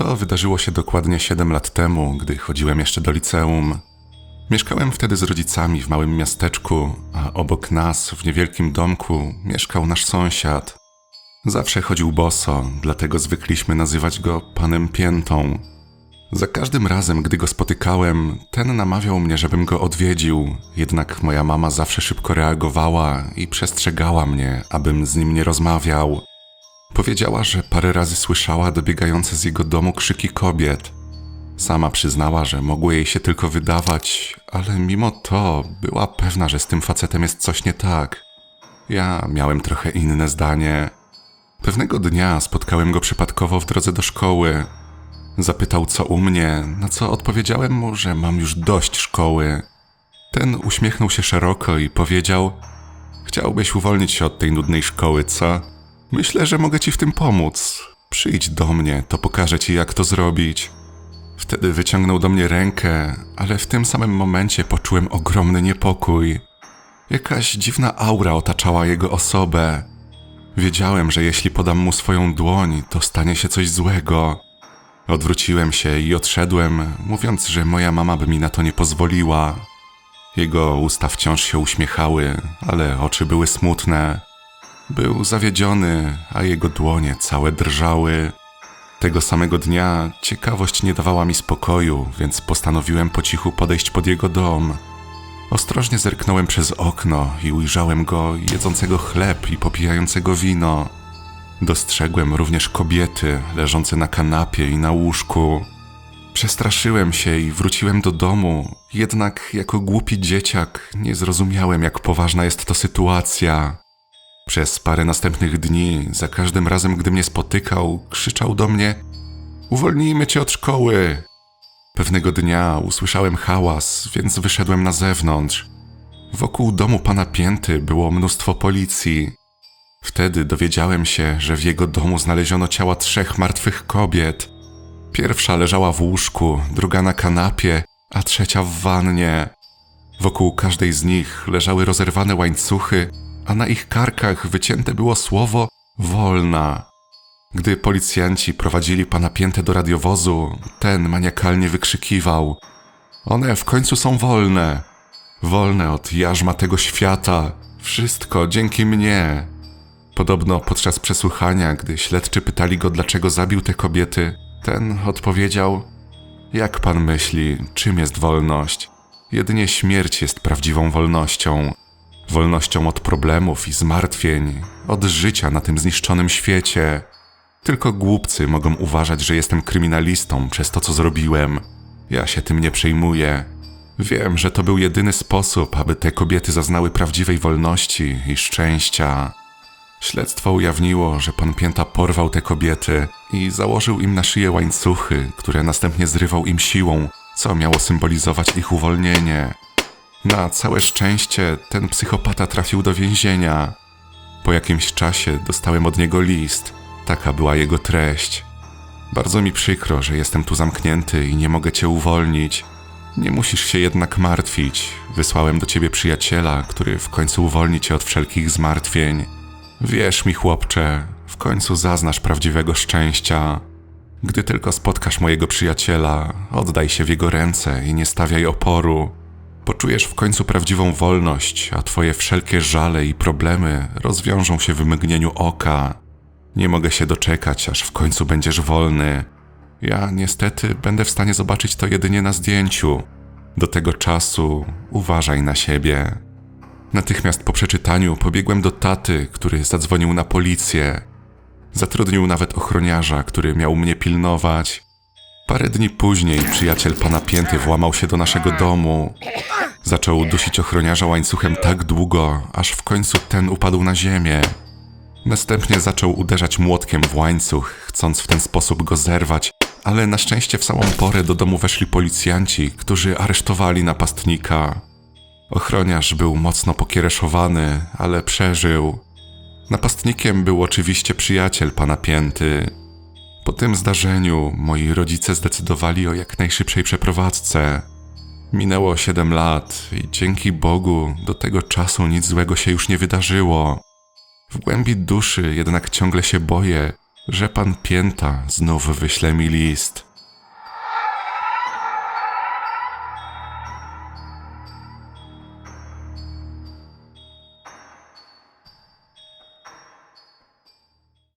To wydarzyło się dokładnie 7 lat temu, gdy chodziłem jeszcze do liceum. Mieszkałem wtedy z rodzicami w małym miasteczku, a obok nas, w niewielkim domku, mieszkał nasz sąsiad. Zawsze chodził boso, dlatego zwykliśmy nazywać go panem Piętą. Za każdym razem, gdy go spotykałem, ten namawiał mnie, żebym go odwiedził, jednak moja mama zawsze szybko reagowała i przestrzegała mnie, abym z nim nie rozmawiał. Powiedziała, że parę razy słyszała dobiegające z jego domu krzyki kobiet. Sama przyznała, że mogło jej się tylko wydawać, ale mimo to była pewna, że z tym facetem jest coś nie tak. Ja miałem trochę inne zdanie. Pewnego dnia spotkałem go przypadkowo w drodze do szkoły. Zapytał, co u mnie, na co odpowiedziałem mu, że mam już dość szkoły. Ten uśmiechnął się szeroko i powiedział: Chciałbyś uwolnić się od tej nudnej szkoły, co? Myślę, że mogę ci w tym pomóc. Przyjdź do mnie, to pokażę ci, jak to zrobić. Wtedy wyciągnął do mnie rękę, ale w tym samym momencie poczułem ogromny niepokój. Jakaś dziwna aura otaczała jego osobę. Wiedziałem, że jeśli podam mu swoją dłoń, to stanie się coś złego. Odwróciłem się i odszedłem, mówiąc, że moja mama by mi na to nie pozwoliła. Jego usta wciąż się uśmiechały, ale oczy były smutne. Był zawiedziony, a jego dłonie całe drżały. Tego samego dnia ciekawość nie dawała mi spokoju, więc postanowiłem po cichu podejść pod jego dom. Ostrożnie zerknąłem przez okno i ujrzałem go jedzącego chleb i popijającego wino. Dostrzegłem również kobiety leżące na kanapie i na łóżku. Przestraszyłem się i wróciłem do domu, jednak jako głupi dzieciak nie zrozumiałem, jak poważna jest to sytuacja. Przez parę następnych dni, za każdym razem, gdy mnie spotykał, krzyczał do mnie: Uwolnijmy cię od szkoły! Pewnego dnia usłyszałem hałas, więc wyszedłem na zewnątrz. Wokół domu pana Pięty było mnóstwo policji. Wtedy dowiedziałem się, że w jego domu znaleziono ciała trzech martwych kobiet. Pierwsza leżała w łóżku, druga na kanapie, a trzecia w wannie. Wokół każdej z nich leżały rozerwane łańcuchy, a na ich karkach wycięte było słowo wolna. Gdy policjanci prowadzili pana Piętę do radiowozu, ten maniakalnie wykrzykiwał: One w końcu są wolne. Wolne od jarzma tego świata. Wszystko dzięki mnie. Podobno podczas przesłuchania, gdy śledczy pytali go, dlaczego zabił te kobiety, ten odpowiedział: Jak pan myśli, czym jest wolność? Jedynie śmierć jest prawdziwą wolnością. Wolnością od problemów i zmartwień, od życia na tym zniszczonym świecie. Tylko głupcy mogą uważać, że jestem kryminalistą przez to, co zrobiłem. Ja się tym nie przejmuję. Wiem, że to był jedyny sposób, aby te kobiety zaznały prawdziwej wolności i szczęścia. Śledztwo ujawniło, że pan Pięta porwał te kobiety i założył im na szyję łańcuchy, które następnie zrywał im siłą, co miało symbolizować ich uwolnienie. Na całe szczęście ten psychopata trafił do więzienia. Po jakimś czasie dostałem od niego list. Taka była jego treść. Bardzo mi przykro, że jestem tu zamknięty i nie mogę cię uwolnić. Nie musisz się jednak martwić. Wysłałem do ciebie przyjaciela, który w końcu uwolni cię od wszelkich zmartwień. Wierz mi, chłopcze, w końcu zaznasz prawdziwego szczęścia. Gdy tylko spotkasz mojego przyjaciela, oddaj się w jego ręce i nie stawiaj oporu. Poczujesz w końcu prawdziwą wolność, a twoje wszelkie żale i problemy rozwiążą się w mgnieniu oka. Nie mogę się doczekać, aż w końcu będziesz wolny. Ja niestety będę w stanie zobaczyć to jedynie na zdjęciu. Do tego czasu uważaj na siebie. Natychmiast po przeczytaniu pobiegłem do taty, który zadzwonił na policję. Zatrudnił nawet ochroniarza, który miał mnie pilnować. Parę dni później przyjaciel pana Pięty włamał się do naszego domu. Zaczął dusić ochroniarza łańcuchem tak długo, aż w końcu ten upadł na ziemię. Następnie zaczął uderzać młotkiem w łańcuch, chcąc w ten sposób go zerwać, ale na szczęście w samą porę do domu weszli policjanci, którzy aresztowali napastnika. Ochroniarz był mocno pokiereszowany, ale przeżył. Napastnikiem był oczywiście przyjaciel pana Pięty. Tym zdarzeniu moi rodzice zdecydowali o jak najszybszej przeprowadzce. Minęło 7 lat i dzięki Bogu do tego czasu nic złego się już nie wydarzyło. W głębi duszy jednak ciągle się boję, że pan Pięta znów wyśle mi list.